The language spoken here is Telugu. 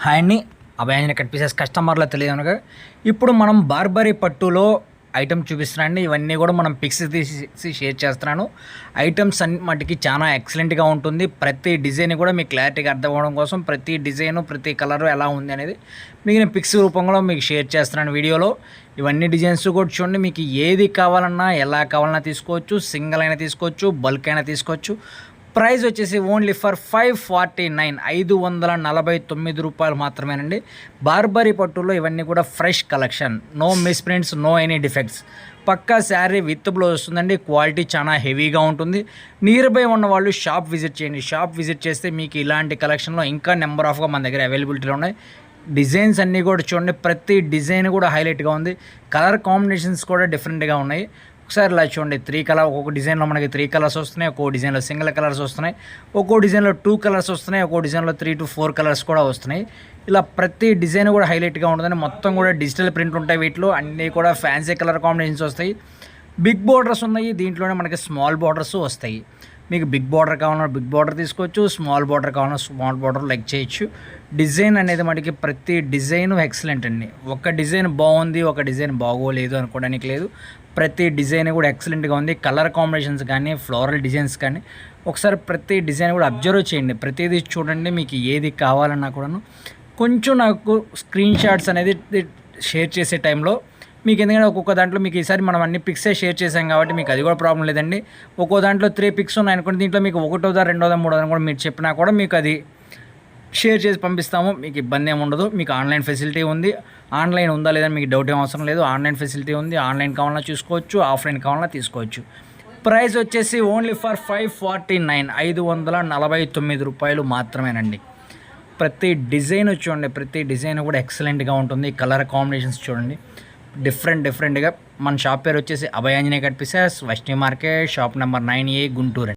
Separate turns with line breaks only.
హాయ్ అండి అభయాన్ని కట్ పీసెస్ కస్టమర్లో తెలియదు అనగా ఇప్పుడు మనం బార్బరీ పట్టులో ఐటమ్ చూపిస్తున్నాండి ఇవన్నీ కూడా మనం పిక్స్ తీసి షేర్ చేస్తున్నాను. ఐటమ్స్ అన్ని మటుకి చాలా ఎక్సలెంట్గా ఉంటుంది. ప్రతి డిజైన్ కూడా మీకు క్లారిటీగా అర్థం అవ్వడం కోసం ప్రతి డిజైను ప్రతి కలర్ ఎలా ఉంది అనేది మీకు నేను పిక్స్ రూపంలో మీకు షేర్ చేస్తున్నాను వీడియోలో. ఇవన్నీ డిజైన్స్ కూడా చూడండి. మీకు ఏది కావాలన్నా ఎలా కావాలన్నా తీసుకోవచ్చు. సింగిల్ అయినా తీసుకోవచ్చు బల్క్ అయినా తీసుకోవచ్చు. ప్రైస్ వచ్చేసి only for five forty nine ఐదు వందల నలభై తొమ్మిది రూపాయలు మాత్రమేనండి. బార్బరీ పట్టులో ఇవన్నీ కూడా fresh collection. No misprints no any defects. Pakka sari with blouse వస్తుందండి. క్వాలిటీ చాలా హెవీగా ఉంటుంది. నియర్ బై ఉన్న వాళ్ళు షాప్ విజిట్ చేయండి. షాప్ విజిట్ చేస్తే మీకు ఇలాంటి కలెక్షన్లో ఇంకా నెంబర్ ఆఫ్గా మన దగ్గర అవైలబిలిటీలో ఉన్నాయి. డిజైన్స్ అన్నీ కూడా చూడండి. ప్రతి డిజైన్ కూడా హైలైట్గా ఉంది. కలర్ కాంబినేషన్స్ కూడా డిఫరెంట్గా ఉన్నాయి. ఒకసారి ఇలా చూడండి. త్రీ కలర్ ఒక్కొక్క డిజైన్లో మనకి త్రీ కలర్స్ వస్తున్నాయి. ఒక్కో డిజైన్లో సింగిల్ కలర్స్ వస్తున్నాయి. ఒక్కో డిజైన్లో టూ కలర్స్ వస్తున్నాయి. ఒక్కో డిజైన్లో త్రీ టు ఫోర్ కలర్స్ కూడా వస్తున్నాయి. ఇలా ప్రతి డిజైన్ కూడా హైలైట్గా ఉంటుందని మొత్తం కూడా డిజిటల్ ప్రింట్ ఉంటాయి వీటిలో. అన్నీ కూడా ఫ్యాన్సీ కలర్ కాంబినేషన్స్ వస్తాయి. బిగ్ బోర్డర్స్ ఉన్నాయి. దీంట్లోనే మనకి స్మాల్ బోర్డర్స్ వస్తాయి. మీకు బిగ్ బార్డర్ కావాలన్నా బిగ్ బార్డర్ తీసుకోవచ్చు. స్మాల్ బార్డర్ కావాలన్నా స్మాల్ బార్డర్ లెగ్ చేయొచ్చు. డిజైన్ అనేది మనకి ప్రతి డిజైన్ ఎక్సలెంట్ అండి. ఒక డిజైన్ బాగుంది ఒక డిజైన్ బాగోలేదు అనుకోవడానికి లేదు. ప్రతి డిజైన్ కూడా ఎక్సలెంట్గా ఉంది. కలర్ కాంబినేషన్స్ కానీ ఫ్లోరల్ డిజైన్స్ కానీ ఒకసారి ప్రతి డిజైన్ కూడా అబ్జర్వ్ చేయండి. ప్రతిదీ చూడండి మీకు ఏది కావాలన్నా కూడాను. కొంచెం నాకు స్క్రీన్ షాట్స్ అనేది షేర్ చేసే టైంలో మీకు ఎందుకంటే ఒక్కొక్క దాంట్లో మీకు ఈసారి మనం అన్ని పిక్సే షేర్ చేసాం కాబట్టి మీకు అది కూడా ప్రాబ్లం లేదండి. ఒక్కో దాంట్లో త్రీ పిక్స్ ఉన్నాయి అనుకోండి దీంట్లో మీకు ఒకటోదా రెండోదా మూడోదా కూడా మీరు చెప్పినా కూడా మీకు అది షేర్ చేసి పంపిస్తాము. మీకు ఇబ్బంది ఏమి ఉండదు. మీకు ఆన్లైన్ ఫెసిలిటీ ఉంది. ఆన్లైన్ ఉందా లేదా మీకు డౌట్ ఏం అవసరం లేదు. ఆన్లైన్ ఫెసిలిటీ ఉంది. ఆన్లైన్ కావాలన్నా చూసుకోవచ్చు. ఆఫ్లైన్ కావాలన్నా తీసుకోవచ్చు. ప్రైస్ వచ్చేసి only for five forty nine. ఐదు వందల నలభై తొమ్మిది రూపాయలు మాత్రమేనండి. ప్రతి డిజైన్ చూడండి. ప్రతి డిజైన్ కూడా ఎక్సలెంట్గా ఉంటుంది. కలర్ కాంబినేషన్స్ చూడండి. డిఫరెంట్ డిఫరెంట్గా మన షాప్ పేరు వచ్చేసి Abhayanjaneya cut pieces Vaishnavi market shop number nine A Guntur